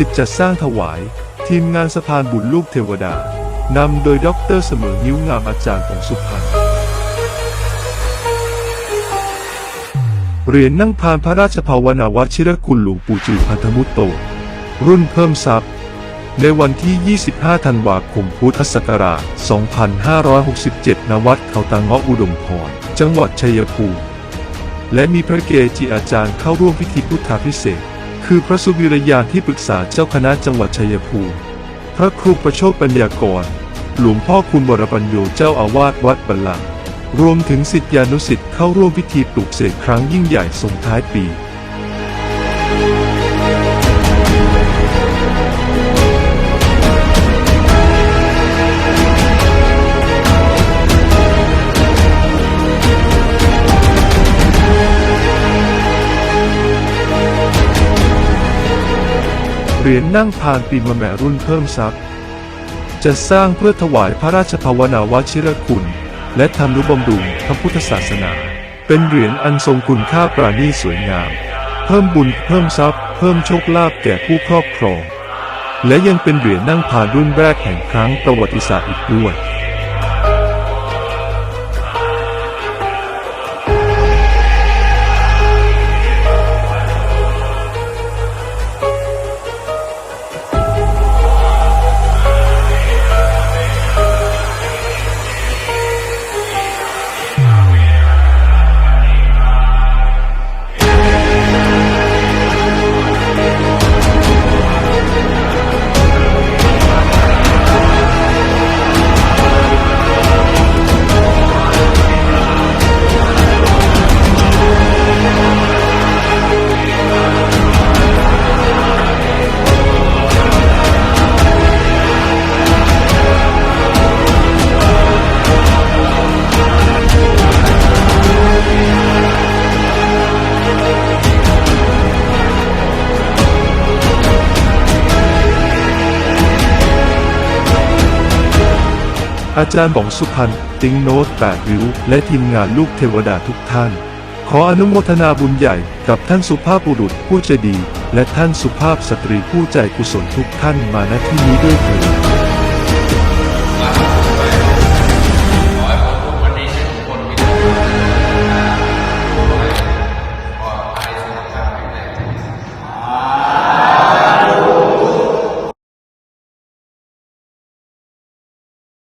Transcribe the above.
สิทธิ์จัดสร้างถวาย ทีมงานสะพานบุญลูกเทวดา นำโดยด็อกเตอร์เสมอนิ้วงามอาจารย์ของสุพรรณเหรียญนั่งพานพระราชภาวนาวชิรคุณหลวงปู่จือพันธมุตโต รุ่นเพิ่มทรัพย์ ในวันที่ 25 ธันวาคม พุทธศักราช 2567 ณ วัดเขาตังเงาะอุดมพร จังหวัดชัยภูมิ และมีพระเกจิอาจารย์เข้าร่วมพิธีพุทธาพิเศษ คือพระสุวิรยาที่ปรึกษาเจ้าคณะจังหวัดชัยภูมิ พระครูประโชคปัญญากร หลวงพ่อคุณบรปัญโยเจ้าอาวาสวัดบัลลังรวมถึงสิทธิานุสิทธิ์เข้าร่วมพิธีปลุกเสกครั้งยิ่งใหญ่ส่งท้ายปี รียญนั่งพานปีมะแม่รุ่นเพิ่มทรัพย์จะสร้างเพื่อถวายพระราชภาวนาวชิรคุณ และทำนุบำรุงพระพุทธศาสนา เป็นเหรียญอันทรงคุณค่าปราณีสวยงาม เพิ่มบุญเพิ่มทรัพย์ เพิ่มโชคลาภแก่ผู้ครอบครอง และยังเป็นเหรียญนั่งพานรุ่นแรกแห่งครั้งประวัติศาสตร์อีกด้วย อาจารย์บองสุพรรณติงโนตแปดริ้ว และทีมงานลูกเทวดาทุกท่าน ขออนุโมทนาบุญใหญ่กับท่านสุภาพบุรุษผู้ใจดี และท่านสุภาพสตรีผู้ใจกุศลทุกท่านมาณที่นี้ด้วยเถิด